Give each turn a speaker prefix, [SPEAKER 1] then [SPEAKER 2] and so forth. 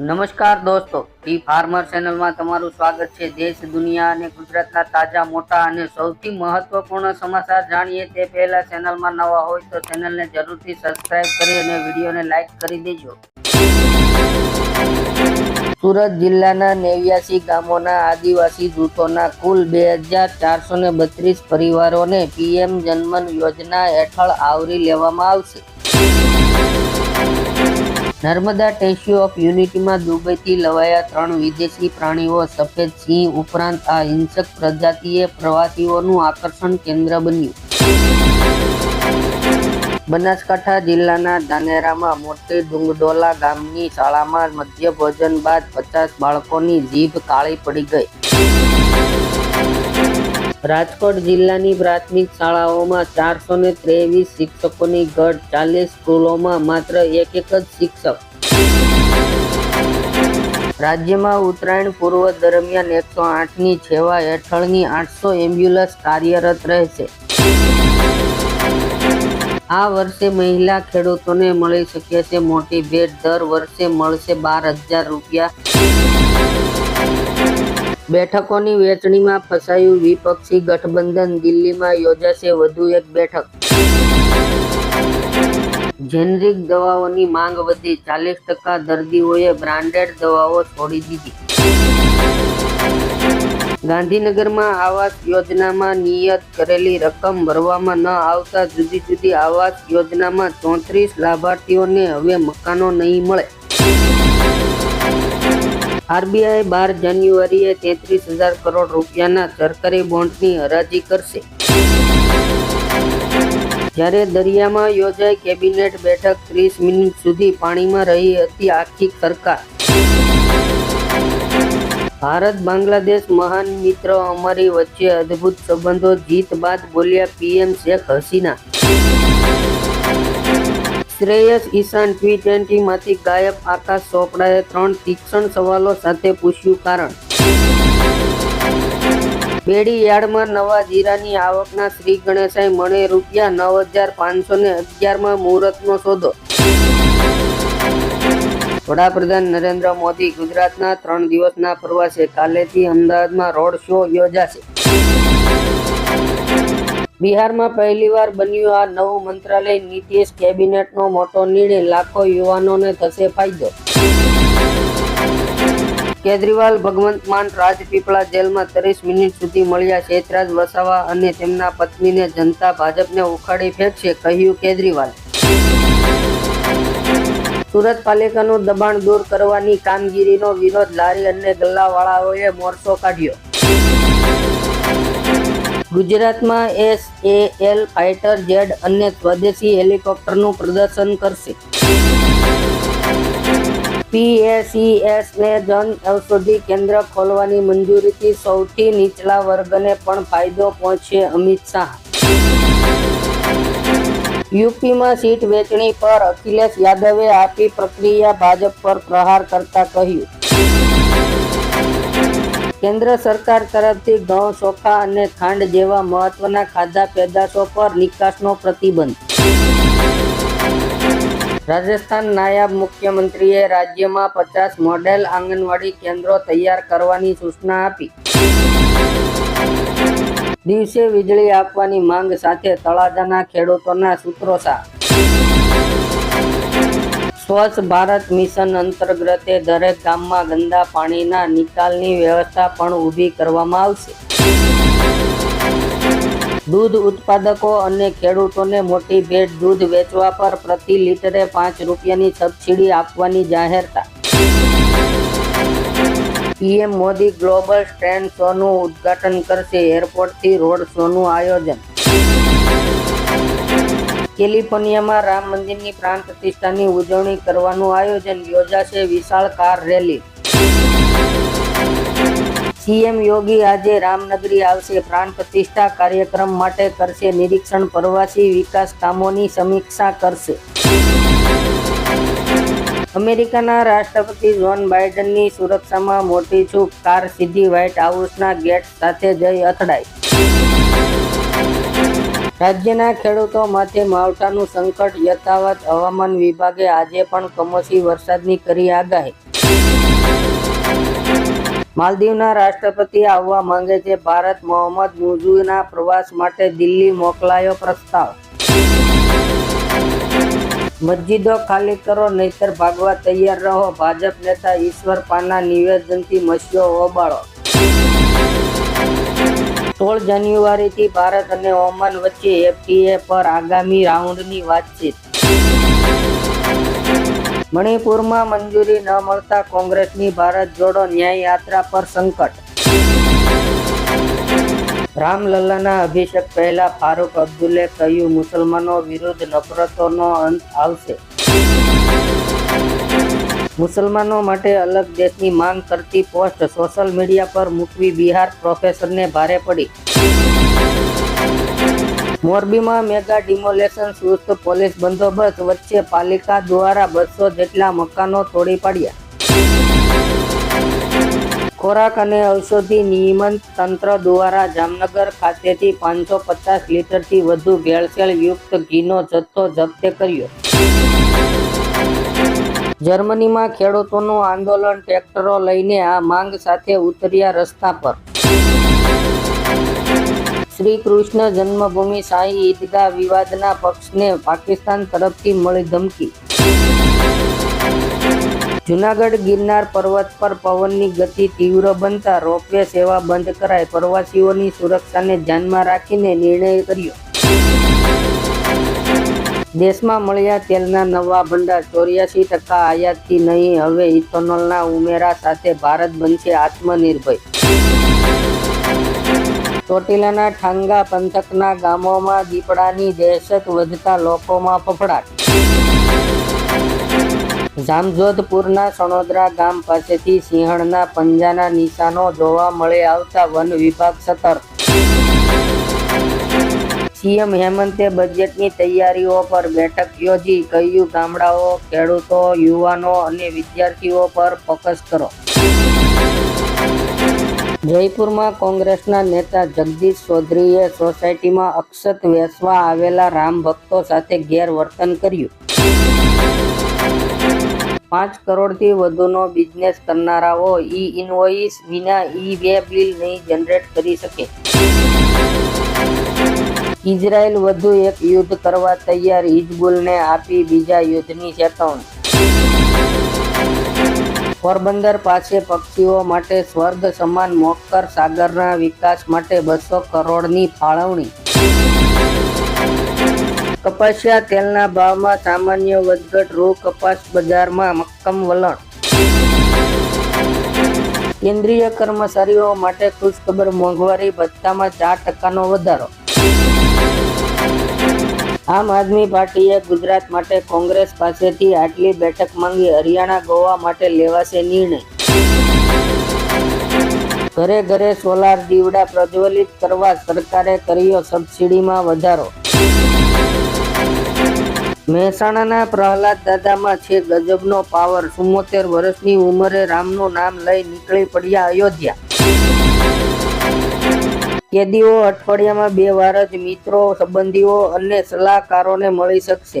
[SPEAKER 1] નમસ્કાર દોસ્તો, T farmer ચેનલમાં તમારું સ્વાગત છે. દેશ, દુનિયા અને ગુજરાતના તાજા, મોટા અને સૌથી મહત્વપૂર્ણ સમાચાર જાણીએ તે પહેલા ચેનલમાં નવા હોય તો ચેનલને જરૂરથી સબસ્ક્રાઇબ કરી અને વિડીયોને લાઈક કરી દેજો. સુરત જિલ્લાના નેવ્યાસી ગામોના આદિવાસી જૂથોના કુલ બે હજાર ચારસો ને બત્રીસ પરિવારોને પીએમ જનમન યોજના હેઠળ આવરી લેવામાં આવશે. નર્મદા સ્ટેચ્યુ ઓફ યુનિટીમાં દુબઈથી લવાયા ત્રણ વિદેશી પ્રાણીઓ, સફેદ સિંહ ઉપરાંત આ હિંસક પ્રજાતિએ પ્રવાસીઓનું આકર્ષણ કેન્દ્ર બન્યું. બનાસકાંઠા જિલ્લાના ધાનેરામાં મોટી ડુંગડોલા ગામની શાળામાં મધ્ય ભોજન બાદ પચાસ બાળકોની જીભ કાળી પડી ગઈ. રાજકોટ જિલ્લાની પ્રાથમિક શાળાઓમાં ચારસો ને ત્રેવીસ શિક્ષકોની ઘટ ચાલીસ સ્કૂલોમાં માત્ર એક એક જ શિક્ષક. રાજ્યમાં ઉત્તરાયણ પૂર્વ દરમિયાન એકસો આઠની સેવા હેઠળની આઠસો એમ્બ્યુલન્સ કાર્યરત રહેશે. આ વર્ષે મહિલા ખેડૂતોને મળી શકે છે મોટી ભેટ. દર વર્ષે મળશે બાર હજાર રૂપિયા. બેઠકોની વહેંચણીમાં ફસાયું વિપક્ષી ગઠબંધન દિલ્હીમાં યોજાશે વધુ એક બેઠક. જેનરિક દવાઓની માંગ વધી. ચાલીસ ટકા દર્દીઓએ બ્રાન્ડેડ દવાઓ છોડી દીધી. ગાંધીનગરમાં આવાસ યોજનામાં નિયત કરેલી રકમ ભરવામાં ન આવતા જુદી જુદી આવાસ યોજનામાં ચોત્રીસ લાભાર્થીઓને હવે મકાનો નહીં મળે. આરબીઆઈ બાર જાન્યુઆરીએ તેત્રીસ હજાર કરોડ રૂપિયાના સરકારી બોન્ડની હરાજી કરશે. જ્યારે દરિયામાં યોજાઈ કેબિનેટ બેઠક ત્રીસ મિનિટ સુધી પાણીમાં રહી હતી આખી સરકાર. ભારત બાંગ્લાદેશ મહાન મિત્ર અમારી વચ્ચે અદ્ભુત સંબંધો જીત બાદ બોલ્યા પીએમ શેખ હસીના. શ્રેયસ ઈશાન ટી ટ્વેન્ટીમાંથી ગાયબ આકાશ ચોપડાએ ત્રણ તીક્ષ્ણ સવાલો સાથે પૂછ્યું કારણ. બેડી યાર્ડમાં નવા જીરાની આવકના શ્રી ગણેશાય મળે રૂપિયા નવ હજાર પાંચસો ને અગિયારમાં મુહૂર્તનો સોદો. વડાપ્રધાન નરેન્દ્ર મોદી ગુજરાતના ત્રણ દિવસના પ્રવાસે કાલેથી અમદાવાદમાં રોડ શો યોજાશે. બિહારમાં પહેલીવાર બન્યું આ નવું મંત્રાલય. નીતિશ કેબિનેટનો મોટો નિર્ણય, લાખો યુવાનોને થશે ફાયદો. કેજરીવાલ, ભગવંત માન રાજપીપળા જેલમાં ત્રીસ મિનિટ સુધી મળ્યા શેતરાજ વસાવા અને તેમના પત્નીને જનતા ભાજપને ઉખાડી ફેંકશે, કહ્યું કેજરીવાલ. સુરત પાલિકાનું દબાણ દૂર કરવાની કામગીરીનો વિરોધ લારી અને ગલ્લાવાળાઓએ મોરચો કાઢ્યો. ગુજરાતમાં S A L fighter jet અને સ્વદેશી હેલિકોપ્ટરનું પ્રદર્શન કરશે. પીએસીએસ ને જન ઔષધિ કેન્દ્ર ખોલવાની મંજૂરીથી સૌથી નીચલા વર્ગને પણ ફાયદો પહોંચશે અમિત શાહ. યુપીમાં સીટ વેચણી પર અખિલેશ યાદવે આપી પ્રક્રિયા ભાજપ પર પ્રહાર કરતા કહ્યું. કેન્દ્ર સરકાર તરફથી ઘઉં ચોખા અને ખાંડ જેવા મહત્વના ખાદ્ય પેદાશો પર નિકાસનો પ્રતિબંધ. રાજસ્થાન નાયબ મુખ્યમંત્રીએ રાજ્યમાં પચાસ મોડેલ આંગણવાડી કેન્દ્રો તૈયાર કરવાની સૂચના આપી. દિવસે વીજળી આપવાની માંગ સાથે તળાજાના ખેડૂતોના સૂત્રોસા સ્વચ્છ ભારત મિશન અંતર્ગતે દરેક ગામમાં ગંદા પાણીના નિકાલની વ્યવસ્થા પણ ઊભી કરવામાં આવશે. દૂધ ઉત્પાદકો અને ખેડૂતોને મોટી ભેટ દૂધ વેચવા પર પ્રતિ લીટરે પાંચ રૂપિયાની સબસિડી આપવાની જાહેરતા. પીએમ મોદી ગ્લોબલ ટ્રેન શોનું ઉદ્ઘાટન કરશે એરપોર્ટથી રોડ શોનું આયોજન. કેલિફોર્નિયામાં રામ મંદિરની પ્રાણ પ્રતિષ્ઠાની ઉજવણી કરવાનું આયોજન યોજાશે વિશાળ કાર રેલી. સીએમ યોગી આજે રામનગરી આવશે. પ્રાણ પ્રતિષ્ઠા કાર્યક્રમ માટે કરશે નિરીક્ષણ. પ્રવાસી વિકાસ કામોની સમીક્ષા કરશે. અમેરિકાના રાષ્ટ્રપતિ જોન બાઇડનની સુરક્ષામાં મોટી ચૂક. કાર સીધી વ્હાઇટ હાઉસના ગેટ સાથે જઈ અથડાઈ. રાજ્યના ખેડૂતો માટે માવઠાનું સંકટ યથાવત હવામાન વિભાગે આજે પણ કમોસમી વરસાદની કરી આગાહી. માલદીવના રાષ્ટ્રપતિ આવવા માંગે છે ભારત મોહમ્મદ મુઝુના પ્રવાસ માટે દિલ્હી મોકલાયો પ્રસ્તાવ. મસ્જિદો ખાલી કરો, નહીતર ભાગવા તૈયાર રહો. ભાજપ નેતા ઈશ્વર પાના નિવેદનથી મસ્યો હોબાળો. સોળ જાન્યુઆરીથી ભારત અને ઓમાન વચ્ચે એફટીએ પર આગામી રાઉન્ડની વાતચીત. મણિપુરમાં મંજૂરી ન મળતા કોંગ્રેસની ભારત જોડો ન્યાય યાત્રા પર સંકટ. રામલલ્લાના અભિષેક પહેલા ફારૂક અબ્દુલે કહ્યું, મુસલમાનો વિરુદ્ધ નફરતોનો અંત આવશે. મુસલમાનો માટે અલગ દેશની માંગ કરતી પોસ્ટ સોશિયલ મીડિયા પર મૂકવી બિહાર પ્રોફેસરને ભારે પડી. મોરબીમાં મેગા ડિમોલેશન સુસ્ત પોલીસ બંદોબસ્ત વચ્ચે પાલિકા દ્વારા બસો જેટલા મકાનો તોડી પાડ્યા. ખોરાક અને ઔષધિ નિયમન તંત્ર દ્વારા જામનગર ખાતેથી પાંચસો પચાસ લીટરથી વધુ ભેળસેળયુક્ત ઘીનો જથ્થો જપ્ત કર્યો. જર્મનીમાં ખેડૂતોનું આંદોલન ટ્રેક્ટરો લઈને આ માંગ સાથે ઉતર્યા રસ્તા પર. શ્રી કૃષ્ણ જન્મભૂમિ શાહી ઈદગાહ વિવાદના પક્ષને પાકિસ્તાન તરફથી મળી ધમકી. જુનાગઢ ગિરનાર પર્વત પર પવનની ગતિ તીવ્ર બનતા રોપવે સેવા બંધ કરાય પ્રવાસીઓની સુરક્ષાને ધ્યાનમાં રાખીને નિર્ણય કર્યો. દેશમાં મળ્યા તેલના નવા ભંડાર ચોર્યાસી ટકા આયાતથી નહીં, હવે ઇથોનોલના ઉમેરા સાથે ભારત બનશે આત્મનિર્ભર ચોટીલાના ઠાંગા પંથકના ગામોમાં દીપડાની દહેશત વધતા લોકોમાં ફફડાટ. જામજોધપુરના સણોદરા ગામ પાસેથી સિંહણના પંજાના નિશાનો જોવા મળે આવતા વન વિભાગ સતર્ક. સીએમ હેમંતે બજેટની તૈયારીઓ પર બેઠક યોજી કહ્યું, ગામડાઓ, ખેડૂતો, યુવાનો અને વિદ્યાર્થીઓ પર ફોકસ કરો. જયપુરમાં કોંગ્રેસના નેતા જગદીશ ચૌધરીએ સોસાયટીમાં અક્ષત વેસવા આવેલા રામ ભક્તો સાથે ગેરવર્તન કર્યું. પાંચ કરોડથી વધુનો બિઝનેસ કરનારાઓ ઈ ઇનવોઇસ વિના ઈ વે બિલ નહીં જનરેટ કરી શકે. ઇઝરાયલ વધુ એક યુદ્ધ કરવા તૈયાર હિઝબુલને આપી બીજા યુદ્ધની ચેતવણી. પોરબંદર પાસે પક્ષીઓ માટે સ્વર્ગ સમાન મોક્કર સાગરના વિકાસ માટે બસો કરોડની ફાળવણી. કપાસિયા તેલના ભાવમાં સામાન્ય વધઘટ રૂ કપાસ બજારમાં મક્કમ વલણ. કેન્દ્રીય કર્મચારીઓ માટે ખુશખબર મોંઘવારી ભથ્થામાં ચાર ટકાનો વધારો. આમ આદમી પાર્ટીએ ગુજરાત માટે કોંગ્રેસ પાસેથી આટલી બેઠક માંગી હરિયાણા, ગોવા માટે લેવાશે નિર્ણય. ઘરે ઘરે સોલાર દીવડા પ્રજ્વલિત કરવા સરકારે કર્યો સબસિડીમાં વધારો. મહેસાણાના પ્રહલાદ દાદામાં છે ગજબનો પાવર ચુમ્મોતેર વર્ષની ઉંમરે રામનું નામ લઈ નીકળી પડ્યા અયોધ્યા. કેદીઓ અઠવાડિયામાં બે વાર જ મિત્રો સંબંધીઓ અને સલાહકારોને મળી શકશે.